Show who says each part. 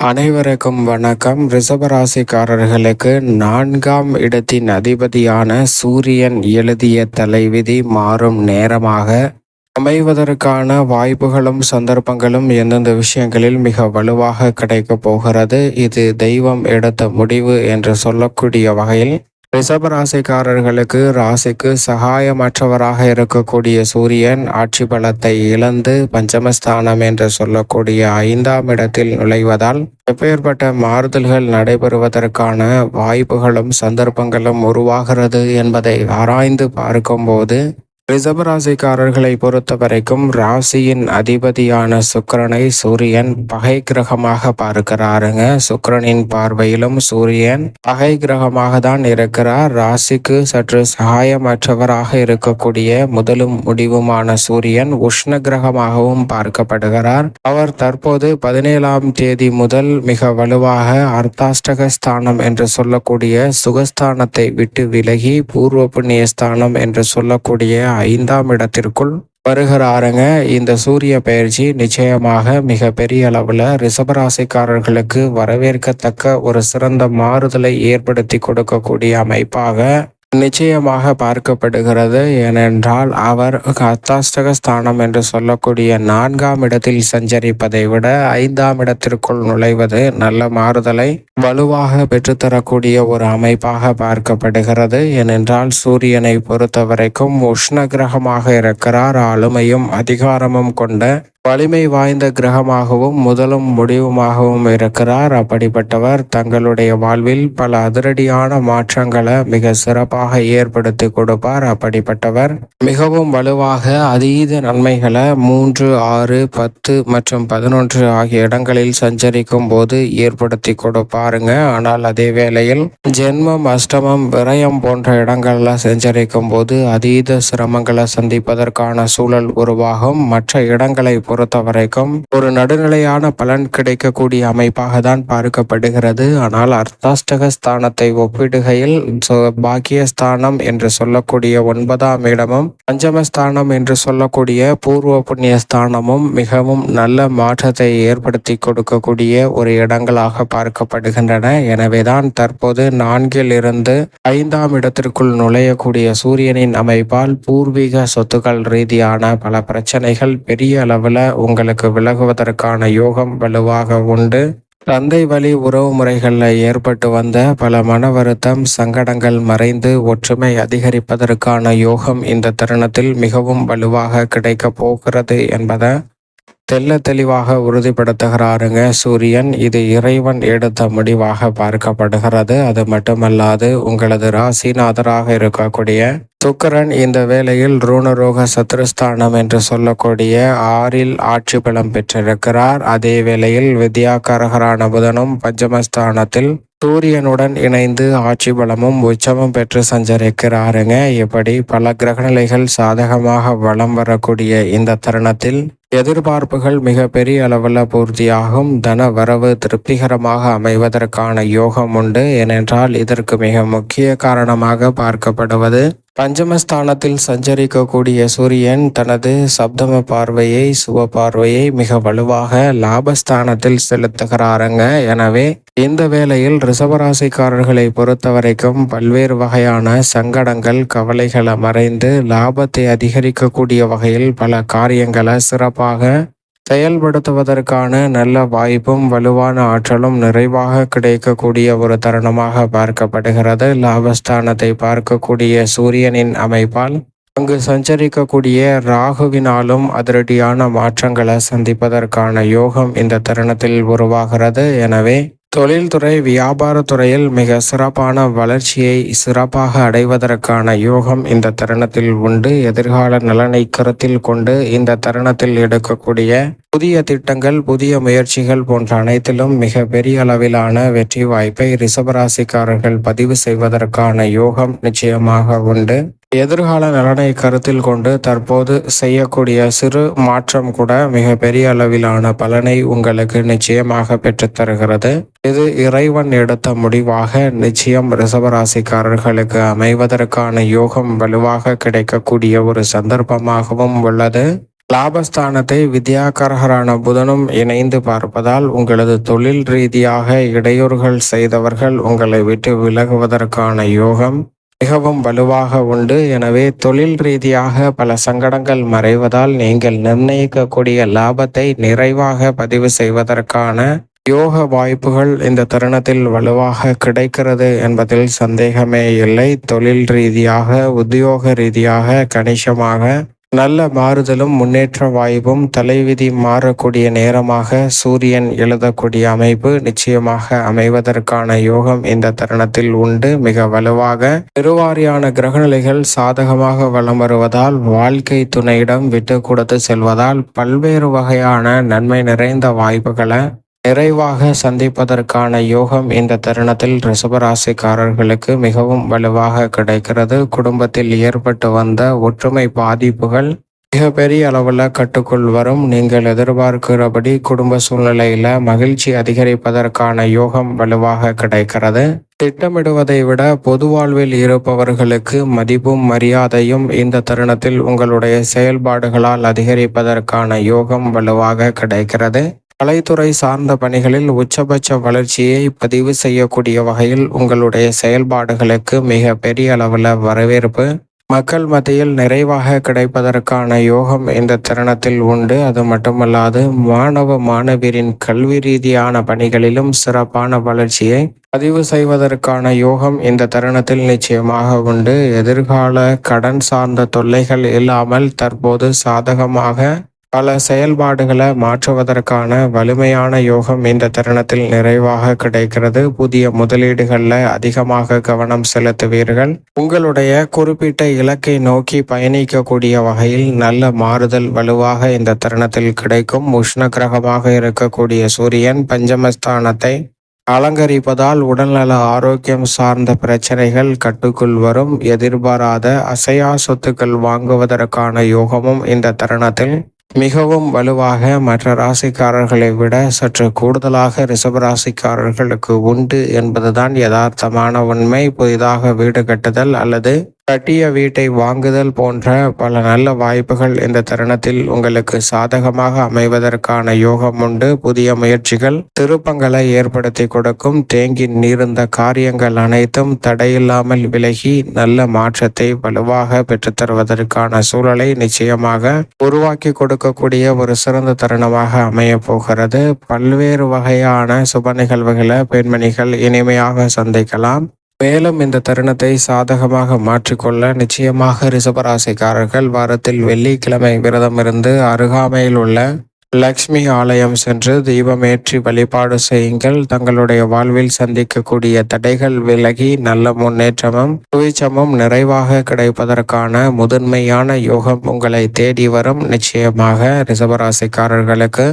Speaker 1: அனைவருக்கும் வணக்கம். ரிஷபராசிக்காரர்களுக்கு நான்காம் இடத்தின் அதிபதியான சூரியன் எழுதிய தலைவிதி மாறும் நேரமாக அமைவதற்கான வாய்ப்புகளும் சந்தர்ப்பங்களும் எந்தெந்த விஷயங்களில் மிக வலுவாக கிடைக்கப் போகிறது இது தெய்வம் எடுத்த முடிவு என்று சொல்லக்கூடிய வகையில் ரிஷபராசிக்காரர்களுக்கு ராசிக்கு சகாயமற்றவராக இருக்கக்கூடிய சூரியன் ஆட்சி பலத்தை இழந்து பஞ்சமஸ்தானம் என்று சொல்லக்கூடிய ஐந்தாம் இடத்தில் நுழைவதால் எப்பேற்பட்ட மாறுதல்கள் நடைபெறுவதற்கான வாய்ப்புகளும் சந்தர்ப்பங்களும் உருவாகிறது என்பதை ஆராய்ந்து பார்க்கும்போது ரிசபராசிக்காரர்களை பொறுத்த வரைக்கும் ராசியின் அதிபதியான சுக்கிரனை சூரியன் பகை கிரகமாக பார்க்கிறாருங்க. சுக்கிரனின் பார்வையிலும் சூரியன் பகை கிரகமாக தான் இருக்கிறார். ராசிக்கு சற்று சகாயமற்றவராக இருக்கக்கூடிய முதலும் முடிவுமான சூரியன் உஷ்ண கிரகமாகவும் பார்க்கப்படுகிறார். அவர் தற்போது பதினேழாம் தேதி முதல் மிக வலுவாக அர்த்தாஷ்டக ஸ்தானம் என்று சொல்லக்கூடிய சுகஸ்தானத்தை விட்டு விலகி பூர்வ புண்ணிய ஸ்தானம் என்று சொல்லக்கூடிய ஐந்தாம் இடத்திற்குள் வருகிறாருங்க. இந்த சூரிய பயிற்சி நிச்சயமாக மிக பெரிய அளவில் ரிஷபராசிக்காரர்களுக்கு வரவேற்கத்தக்க ஒரு சிறந்த மாறுதலை ஏற்படுத்தி கொடுக்கக்கூடிய அமைப்பாக நிச்சயமாக பார்க்கப்படுகிறது ஏனென்றால் அவர் அத்தாஷ்டக ஸ்தானம் என்று சொல்லக்கூடிய நான்காம் இடத்தில் சஞ்சரிப்பதை விட ஐந்தாம் இடத்திற்குள் நுழைவது நல்ல மாறுதலை வலுவாக பெற்றுத்தரக்கூடிய ஒரு அமைப்பாக பார்க்கப்படுகிறது. ஏனென்றால் சூரியனை பொறுத்தவரைக்கும் உஷ்ண கிரகமாக இருக்கிறார். ஆளுமையும் அதிகாரமும் கொண்ட வலிமை வாய்ந்த கிரகமாகவும் முதலும் முடிவுமாகவும் இருக்கிறார். அப்படிப்பட்டவர் தங்களுடைய வாழ்வில் பல அதிரடியான மாற்றங்களை மிக சிறப்பாக ஏற்படுத்தி கொடுப்பார். அப்படிப்பட்டவர் மிகவும் வலுவாக அதீத நன்மைகளை மூன்று ஆறு பத்து மற்றும் பதினொன்று ஆகிய இடங்களில் சஞ்சரிக்கும் போது ஏற்படுத்தி கொடுப்பாருங்க. ஆனால் அதே வேளையில் ஜென்மம் அஷ்டமம் விரயம் போன்ற இடங்கள்ல சஞ்சரிக்கும் போது அதீத சிரமங்களை சந்திப்பதற்கான சூழல் உருவாகும். மற்ற இடங்களை பொறுத்த பொறுத்த வரைக்கும் ஒரு நடுநிலையான பலன் கிடைக்கக்கூடிய அமைப்பாக தான் பார்க்கப்படுகிறது. ஆனால் அர்த்தாஷ்டக ஸ்தானத்தை ஒப்பிடுகையில் பாக்கியஸ்தானம் என்று சொல்லக்கூடிய ஒன்பதாம் இடமும் பஞ்சமஸ்தானம் என்று சொல்லக்கூடிய பூர்வ புண்ணிய ஸ்தானமும் மிகவும் நல்ல மாற்றத்தை ஏற்படுத்தி கொடுக்கக்கூடிய ஒரு இடங்களாக பார்க்கப்படுகின்றன. எனவேதான் தற்போது நான்கில் இருந்து ஐந்தாம் இடத்திற்குள் நுழையக்கூடிய சூரியனின் அமைப்பால் பூர்வீக சொத்துக்கள் ரீதியான பல பிரச்சனைகள் பெரிய அளவில் உங்களுக்கு விலகுவதற்கான யோகம் வலுவாக உண்டு. தந்தை வழி உறவு முறைகளில் ஏற்பட்டு வந்த பல மன வருத்தம் சங்கடங்கள் மறைந்து ஒற்றுமை அதிகரிப்பதற்கான யோகம் இந்த தருணத்தில் மிகவும் வலுவாக கிடைக்கப் போகிறது என்பதை தெல்ல தெளிவாக உறுதிப்படுத்துகிறாருங்க சூரியன். இது இறைவன் எடுத்த முடிவாக பார்க்கப்படுகிறது. அது மட்டுமல்லாது உங்களது ராசிநாதராக இருக்கக்கூடிய சுக்கரன் இந்த வேளையில் ரூணரோக சத்ருஸ்தானம் என்று சொல்லக்கூடிய ஆறில் ஆட்சி பலம் பெற்றிருக்கிறார். அதே வேளையில் வித்யாகரகரான புதனும் பஞ்சமஸ்தானத்தில் சூரியனுடன் இணைந்து ஆட்சி பலமும் உச்சமும் பெற்று சஞ்சரிக்கிறாருங்க. இப்படி பல கிரகநிலைகள் சாதகமாக வளம் வரக்கூடிய இந்த தருணத்தில் எதிர்பார்ப்புகள் மிக பெரிய அளவில் பூர்த்தியாகும். தன வரவு திருப்திகரமாக அமைவதற்கான யோகம் உண்டு. ஏனென்றால் இதற்கு மிக முக்கிய காரணமாக பார்க்கப்படுவது பஞ்சமஸ்தானத்தில் சஞ்சரிக்கக்கூடிய சூரியன் தனது சப்தம பார்வையை சுப பார்வையை மிக வலுவாக லாபஸ்தானத்தில் செலுத்துகிறாருங்க. எனவே இந்த வேளையில் ரிசவராசிக்காரர்களை பொறுத்த வரைக்கும் பல்வேறு வகையான சங்கடங்கள் கவலைகளை மறைந்து லாபத்தை அதிகரிக்கக்கூடிய வகையில் பல காரியங்களை சிறப்பாக செயல்படுத்துவதற்கான நல்ல வாய்ப்பும் வலுவான ஆற்றலும் நிறைவாக கிடைக்கக்கூடிய ஒரு தருணமாக பார்க்கப்படுகிறது. லாபஸ்தானத்தை பார்க்கக்கூடிய சூரியனின் அமைப்பால் அங்கு சஞ்சரிக்கக்கூடிய ராகுவினாலும் அதிரடியான மாற்றங்களை சந்திப்பதற்கான யோகம் இந்த தருணத்தில் உருவாகிறது. எனவே தொழில்துறை வியாபாரத்துறையில் மிக சிறப்பான வளர்ச்சியை சிறப்பாக அடைவதற்கான யோகம் இந்த தருணத்தில் உண்டு. எதிர்கால நலனை கருத்தில் கொண்டு இந்த தருணத்தில் எடுக்கக்கூடிய புதிய திட்டங்கள் புதிய முயற்சிகள் போன்ற அனைத்திலும் மிக பெரிய அளவிலான வெற்றி வாய்ப்பை ரிசபராசிக்காரர்கள் பதிவு செய்வதற்கான யோகம் நிச்சயமாக உண்டு. எதிர்கால நலனை கருத்தில் கொண்டு தற்போது செய்யக்கூடிய சிறு மாற்றம் கூட மிக பெரிய அளவிலான பலனை உங்களுக்கு நிச்சயமாக பெற்றுத்தருகிறது இது இறைவன் எடுத்த முடிவாக நிச்சயம் ரிசவராசிக்காரர்களுக்கு அமைவதற்கான யோகம் வலுவாக கிடைக்கக்கூடிய ஒரு சந்தர்ப்பமாகவும் உள்ளது. லாபஸ்தானத்தை வித்யாகரகரான புதனும் இணைந்து பார்ப்பதால் உங்களது தொழில் ரீதியாக இடையூறுகள் செய்தவர்கள் உங்களை விட்டு விலகுவதற்கான யோகம் மிகவும் வலுவாக உண்டு. எனவே தொழில் ரீதியாக பல சங்கடங்கள் மறைவதால் நீங்கள் நிர்ணயிக்கக்கூடிய லாபத்தை நிறைவாக பதிவு செய்வதற்கான யோக வாய்ப்புகள் இந்த தருணத்தில் வலுவாக கிடைக்கிறது என்பதில் சந்தேகமே இல்லை. தொழில் ரீதியாக உத்தியோக ரீதியாக கணிசமாக நல்ல மாறுதலும் முன்னேற்ற வாய்ப்பும் தலைவிதி மாறக்கூடிய நேரமாக சூரியன் எழுதக்கூடிய அமைப்பு நிச்சயமாக அமைவதற்கான யோகம் இந்த தருணத்தில் உண்டு. மிக வலுவாக பெருவாரியான கிரகநிலைகள் சாதகமாக வலம் வருவதால் வாழ்க்கை துணையிடம் விட்டு கொடுத்து செல்வதால் பல்வேறு வகையான நன்மை நிறைந்த வாய்ப்புகளை நிறைவாக சந்திப்பதற்கான யோகம் இந்த தருணத்தில் ரிஷபராசிக்காரர்களுக்கு மிகவும் வலுவாக கிடைக்கிறது. குடும்பத்தில் ஏற்பட்டு வந்த ஒற்றுமை பாதிப்புகள் மிகப்பெரிய அளவில் கட்டுக்குள் வரும். நீங்கள் எதிர்பார்க்கிறபடி குடும்ப சூழ்நிலையில மகிழ்ச்சி அதிகரிப்பதற்கான யோகம் வலுவாக கிடைக்கிறது. திட்டமிடுவதை விட பொது வாழ்வில் இருப்பவர்களுக்கு மதிப்பும் மரியாதையும் இந்த தருணத்தில் உங்களுடைய செயல்பாடுகளால் அதிகரிப்பதற்கான யோகம் வலுவாக கிடைக்கிறது. கலைத்துறை சார்ந்த பணிகளில் உச்சபட்ச வளர்ச்சியை பதிவு செய்யக்கூடிய வகையில் உங்களுடைய செயல்பாடுகளுக்கு மிக பெரிய அளவில் வரவேற்பு. மக்கள் மத்தியில் நிறைவாக கிடைப்பதற்கான யோகம் இந்த தருணத்தில் உண்டு. அது மட்டுமல்லாது மாணவ மாணவியரின் கல்வி ரீதியான பணிகளிலும் சிறப்பான வளர்ச்சியை பதிவு செய்வதற்கான யோகம் இந்த தருணத்தில் நிச்சயமாக உண்டு. எதிர்கால கடன் சார்ந்த தொல்லைகள் இல்லாமல் தற்போது சாதகமாக பல செயல்பாடுகளை மாற்றுவதற்கான வலிமையான யோகம் இந்த தருணத்தில் நிறைவாக கிடைக்கிறது. புதிய முதலீடுகளில் அதிகமாக கவனம் செலுத்துவீர்கள். உங்களுடைய குறிப்பிட்ட இலக்கை நோக்கி பயணிக்கக்கூடிய வகையில் நல்ல மாறுதல் வலுவாக இந்த தருணத்தில் கிடைக்கும். உஷ்ண கிரகமாக இருக்கக்கூடிய சூரியன் பஞ்சமஸ்தானத்தை அலங்கரிப்பதால் உடல்நல ஆரோக்கியம் சார்ந்த பிரச்சனைகள் கட்டுக்குள் வரும். எதிர்பாராத அசையா சொத்துக்கள் வாங்குவதற்கான யோகமும் இந்த தருணத்தில் மிகவும் வலுவாக மற்ற ராசிக்காரர்களை விட சற்று கூடுதலாக ரிஷபராசிக்காரர்களுக்கு உண்டு என்பதுதான் யதார்த்தமான உண்மை. புதிதாக வீடு கட்டுதல் அல்லது கட்டிய வீட்டை வாங்குதல் போன்ற பல நல்ல வாய்ப்புகள் இந்த தருணத்தில் உங்களுக்கு சாதகமாக அமைவதற்கான யோகம் உண்டு. புதிய முயற்சிகள் திருப்பங்களை ஏற்படுத்தி கொடுக்கும். தேங்கி நீர்ந்த காரியங்கள் அனைத்தும் தடையில்லாமல் விலகி நல்ல மாற்றத்தை வலுவாக பெற்றுத்தருவதற்கான சூழலை நிச்சயமாக உருவாக்கி கொடுக்கக்கூடிய ஒரு சிறந்த தருணமாக அமைய போகிறது. பல்வேறு வகையான சுப நிகழ்வுகளை பெண்மணிகள் இனிமையாக சந்திக்கலாம். மேலும் இந்த தருணத்தை சாதகமாக மாற்றிக்கொள்ள நிச்சயமாக ரிஷபராசிக்காரர்கள் வாரத்தில் வெள்ளிக்கிழமை விரதம் இருந்து அருகாமையில் உள்ள லக்ஷ்மி ஆலயம் சென்று தீபமேற்றி வழிபாடு செய்யுங்கள். தங்களுடைய வாழ்வில் சந்திக்கக்கூடிய தடைகள் விலகி நல்ல முன்னேற்றமும் சுவிச்சமும் நிறைவாக கிடைப்பதற்கான முதன்மையான யோகம் உங்களை தேடி வரும். நிச்சயமாக ரிஷபராசிக்காரர்களுக்கு